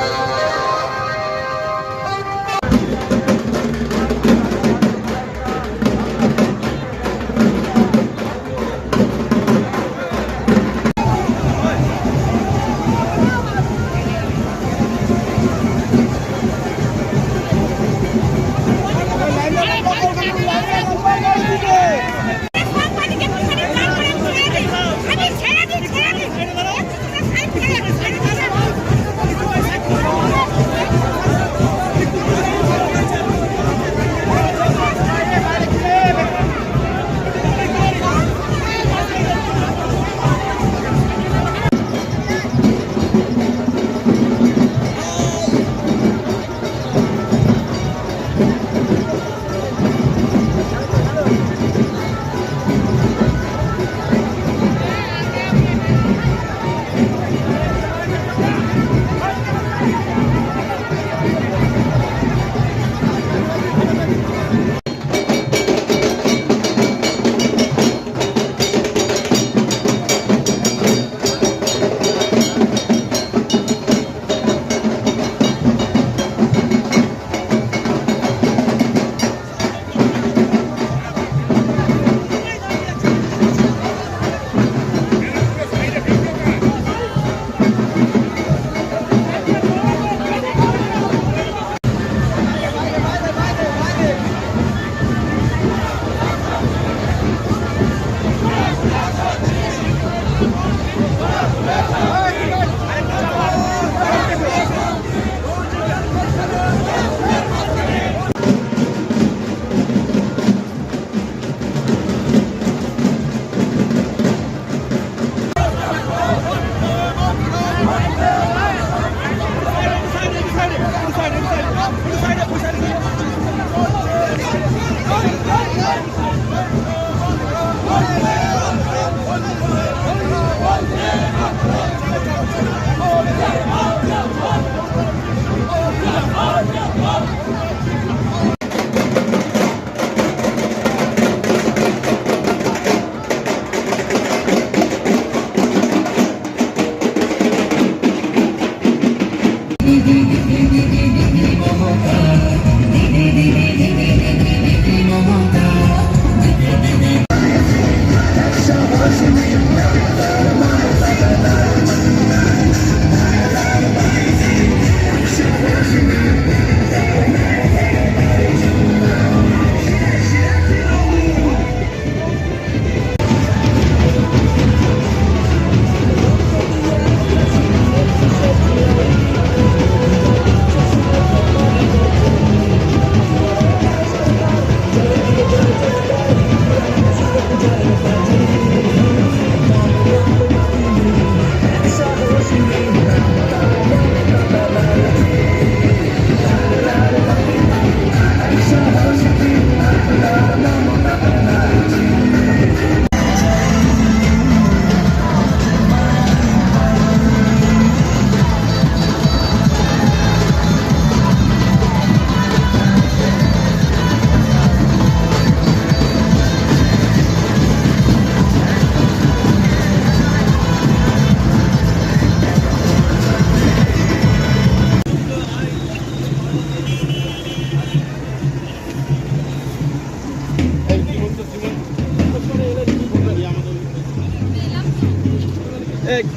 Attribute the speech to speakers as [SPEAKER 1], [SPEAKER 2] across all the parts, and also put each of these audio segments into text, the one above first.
[SPEAKER 1] Thank you.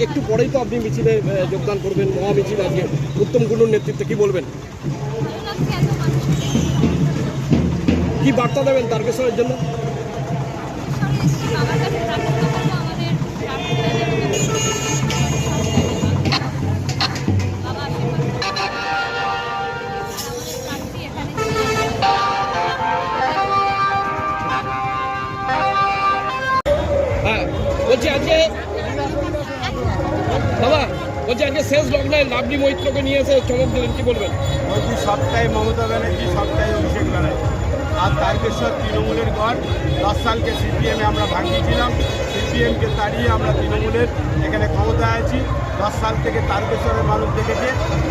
[SPEAKER 1] একটু পরেই তো আপনি মিছিলে যোগদান করবেন, মহামিছিল আজকে। উত্তম গুরুর নেতৃত্বে কি বলবেন? কি বার্তা দেবেন তারকেশ্বরের জন্য? বলছি আজকে শেষ লগ্নে লাভলি মৈত্রকে নিয়ে এসে চমক দিলেন কি বলবেন?
[SPEAKER 2] বলছি সবটাই মমতা ব্যানার্জি সবটাই অভিষেক ব্যানার্জি। আর তারকেশ্বর তৃণমূলের গড় দশ সালকে সিপিএমে আমরা ভাঙিয়েছিলাম। সিপিএমকে তাড়িয়ে আমরা তৃণমূলের এখানে ক্ষমতায় আছি। দশ সাল থেকে তারকেশ্বরের মানুষ দেখেছে।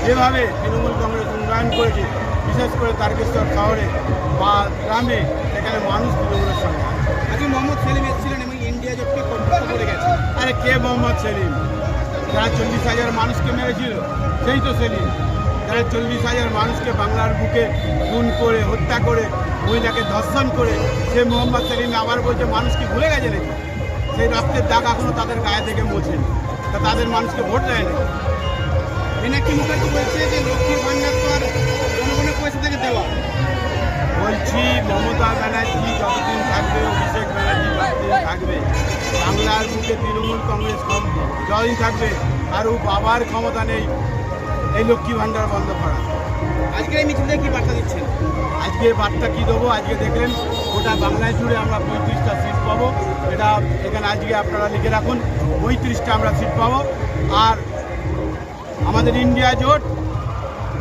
[SPEAKER 2] যেভাবে তৃণমূল কংগ্রেস উন্নয়ন করেছে বিশেষ করে তারকেশ্বর শহরে বা গ্রামে সেখানে মানুষ তৃণমূলের সঙ্গে।
[SPEAKER 3] আজকে মোহাম্মদ সেলিম এসেছিলেন এবং ইন্ডিয়া জোটকে কণ্ঠ করে গেছে
[SPEAKER 2] আরে কে মোহাম্মদ সেলিম? যারা চল্লিশ হাজার মানুষকে মেরেছিল। সেই তো সেলিম যারা চল্লিশ হাজার মানুষকে বাংলার বুকে খুন করে, হত্যা করে, মহিলাকে ধর্ষণ করে, সে মোহাম্মদ সেলিম আবার বলছে মানুষ কি ভুলে গেছে নাকি? সেই রক্তের দাগ এখনও তাদের গায়ে থেকে মোছেনি তা তাদের মানুষকে ভোট দেয় না।
[SPEAKER 3] মীনাক্ষী মুখার্জি বলছে যে লক্ষ্মীর ভান্ডার তো আর পয়সা থেকে দেওয়া।
[SPEAKER 2] বলছি মমতা ব্যানার্জি যতদিন থাকবে অভিষেক ব্যানার্জি যতদিন থাকবে। বাংলার মুখে তৃণমূল কংগ্রেস কম- যতদিন থাকবে কারও বাবার ক্ষমতা নেই। এই লক্ষ্মী ভাণ্ডার বন্ধ করা।
[SPEAKER 3] আজকে এই মিছিল কি বার্তা দিচ্ছেন?
[SPEAKER 2] আজকে বার্তা কী দেবো? আজকে দেখলেন গোটা বাংলায় জুড়ে আমরা পঁয়ত্রিশটা সিট পাবো। এটা এখানে আজকে আপনারা লিখে রাখুন পঁয়ত্রিশটা আমরা সিট পাবো। আর আমাদের ইন্ডিয়া জোট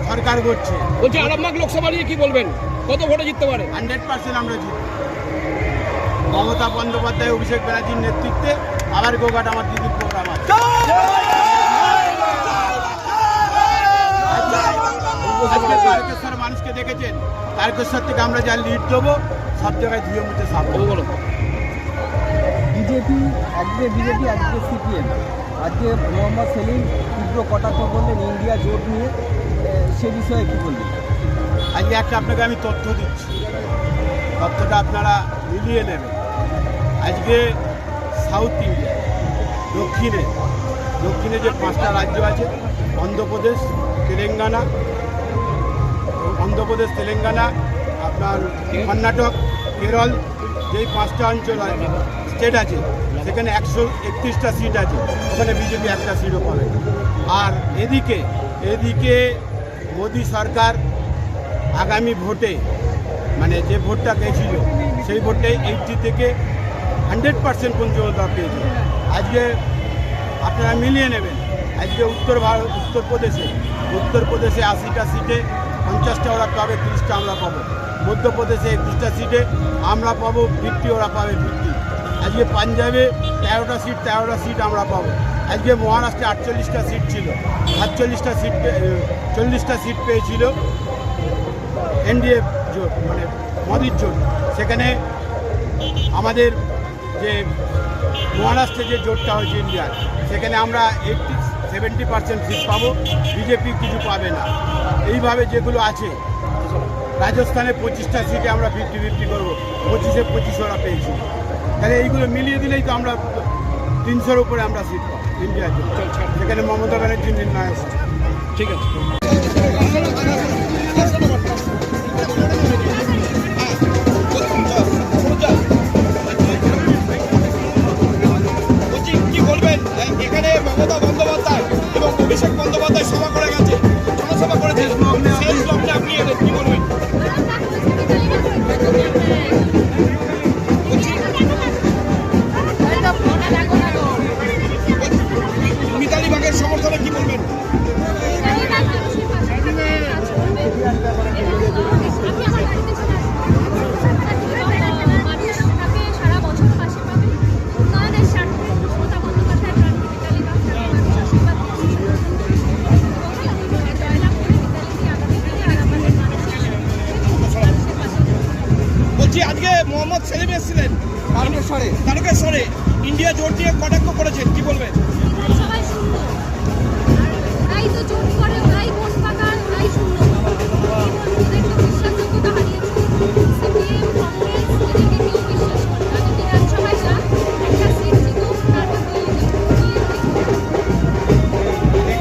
[SPEAKER 2] সরকার করছে
[SPEAKER 1] বলছি আরামবাগ লোকসভা নিয়ে কি বলবেন? কত ভোটে জিততে পারে?
[SPEAKER 2] হান্ড্রেড পার্সেন্ট আমরা জিতব। মমতা বন্দ্যোপাধ্যায় অভিষেক ব্যানার্জির নেতৃত্বে আবার গোঘাট আমার দিদির প্রোগ্রাম আছে। আজকে তারকেশ্বর মানুষকে দেখেছেন তারকেশ্বর থেকে আমরা যা লিড দেবো সব জায়গায় ধুয়ে মুছে সাফ
[SPEAKER 1] বলো
[SPEAKER 4] বিজেপি একদিকে বিজেপি একদিকে সিপিএম। আজকে মোহাম্মদ সেলিম তীব্র কটাক্ষ করলেন ইন্ডিয়া জোট নিয়ে। সে বিষয়ে কি বলবেন?
[SPEAKER 2] আজকে একটা আপনাকে আমি তথ্য দিচ্ছি। তথ্যটা আপনারা মিলিয়ে নেবেন। আজকে সাউথ ইন্ডিয়া, দক্ষিণে দক্ষিণে যে পাঁচটা রাজ্য আছে, অন্ধ্রপ্রদেশ, তেলেঙ্গানা অন্ধ্রপ্রদেশ, তেলেঙ্গানা, আপনার কর্ণাটক, কেরল, যেই পাঁচটা অঞ্চল আছে স্টেট আছে, সেখানে একশো একত্রিশটা সিট আছে, ওখানে বিজেপি একটা সিটও পাবে। আর এদিকে এদিকে মোদী সরকার আগামী ভোটে মানে যে ভোটটা পেয়েছিল সেই ভোটে এইটটি থেকে হান্ড্রেড পার্সেন্ট পর্যন্ত পেয়েছে। আজকে আপনারা মিলিয়ে নেবেন। আজকে উত্তর ভারত উত্তরপ্রদেশে উত্তরপ্রদেশে আশিটা সিটে পঞ্চাশটা ওরা পাবে, তিরিশটা আমরা পাবো। মধ্যপ্রদেশে একত্রিশটা সিটে আমরা পাবো, ফিফটি ওরা পাবে, ফিফটি। আজকে পাঞ্জাবে তেরোটা সিট তেরোটা সিট আমরা পাবো। আজকে মহারাষ্ট্রে আটচল্লিশটা সিট ছিল, সাতচল্লিশটা সিট চল্লিশটা সিট পেয়েছিল। এনডিএ জোট মানে মোদির জোট, সেখানে আমাদের যে মহারাষ্ট্রে যে জোটটা হয়েছে ইন্ডিয়ার, সেখানে আমরা এইটটি, সেভেন্টি পার্সেন্ট সিট পাবো, বিজেপি কিছু পাবে না। এইভাবে যেগুলো আছে, রাজস্থানে পঁচিশটা সিটে আমরা ফিফটি ফিফটি করব, পঁচিশে পঁচিশ ওরা পেয়েছি। তাহলে এইগুলো মিলিয়ে দিলেই তো আমরা তিনশোর উপরে আমরা সিট পাবো, ইন্ডিয়ার জন্য। সেখানে মমতা ব্যানার্জি নির্ণায়ক।
[SPEAKER 1] ঠিক আছে।
[SPEAKER 3] মোহাম্মদ সেলিম এসেছিলেন। তারকেশ্বরে তারকেশ্বরে ইন্ডিয়া জোট দিয়ে কটাক্ষ করেছেন কি বলবেন?